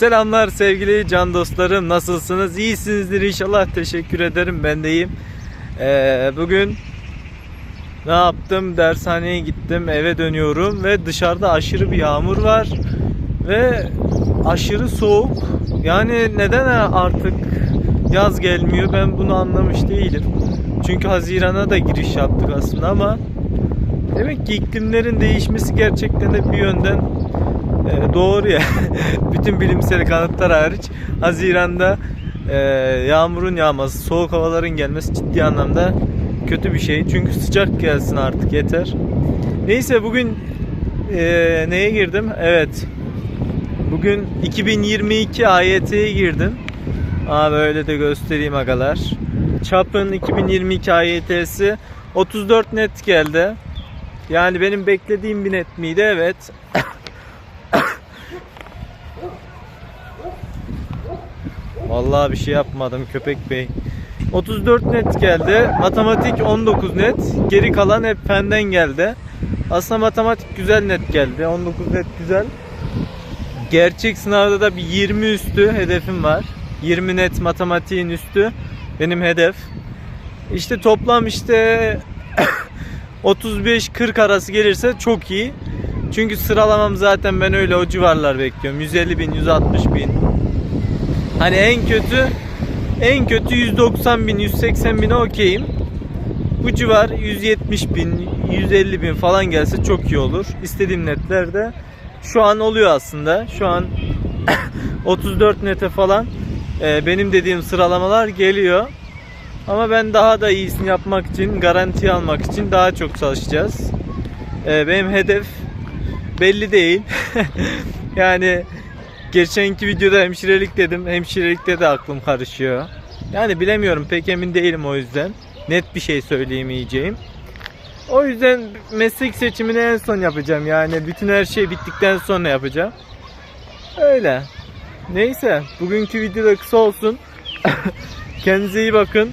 Selamlar sevgili can dostlarım. Nasılsınız? İyisinizdir inşallah. Teşekkür ederim. Ben de iyiyim. Ee, bugün ne yaptım? Dershaneye gittim. Eve dönüyorum ve dışarıda aşırı bir yağmur var ve aşırı soğuk. Yani neden artık yaz gelmiyor? Ben bunu anlamış değilim. Çünkü Haziran'a da giriş yaptık aslında ama demek ki iklimlerin değişmesi gerçekten de bir yönden e, doğru ya. Bütün bilimsel kanıtlar hariç Haziran'da e, yağmurun yağması, soğuk havaların gelmesi ciddi anlamda kötü bir şey. Çünkü sıcak gelsin artık yeter. Neyse bugün e, neye girdim? Evet. Bugün 2022 AYT'ye girdim. Aa böyle de göstereyim agalar. Çapın 2022 AYT'si 34 net geldi. Yani benim beklediğim bir net miydi? Evet. Vallahi bir şey yapmadım köpek bey. 34 net geldi. Matematik 19 net. Geri kalan hep fenden geldi. Aslında matematik güzel net geldi. 19 net güzel. Gerçek sınavda da bir 20 üstü hedefim var. 20 net matematiğin üstü benim hedef. İşte toplam işte 35-40 arası gelirse çok iyi. Çünkü sıralamam zaten ben öyle o civarlar bekliyorum. 150 bin, 160 bin. Hani en kötü en kötü 190 bin, 180 bin okeyim. Bu civar 170 bin, 150 bin falan gelse çok iyi olur. İstediğim netlerde şu an oluyor aslında. Şu an 34 nete falan e, benim dediğim sıralamalar geliyor. Ama ben daha da iyisini yapmak için, garanti almak için daha çok çalışacağız. E, benim hedef belli değil. yani geçenki videoda hemşirelik dedim. Hemşirelikte de aklım karışıyor. Yani bilemiyorum pek emin değilim o yüzden. Net bir şey söyleyemeyeceğim. O yüzden meslek seçimini en son yapacağım. Yani bütün her şey bittikten sonra yapacağım. Öyle. Neyse bugünkü video da kısa olsun. Kendinize iyi bakın.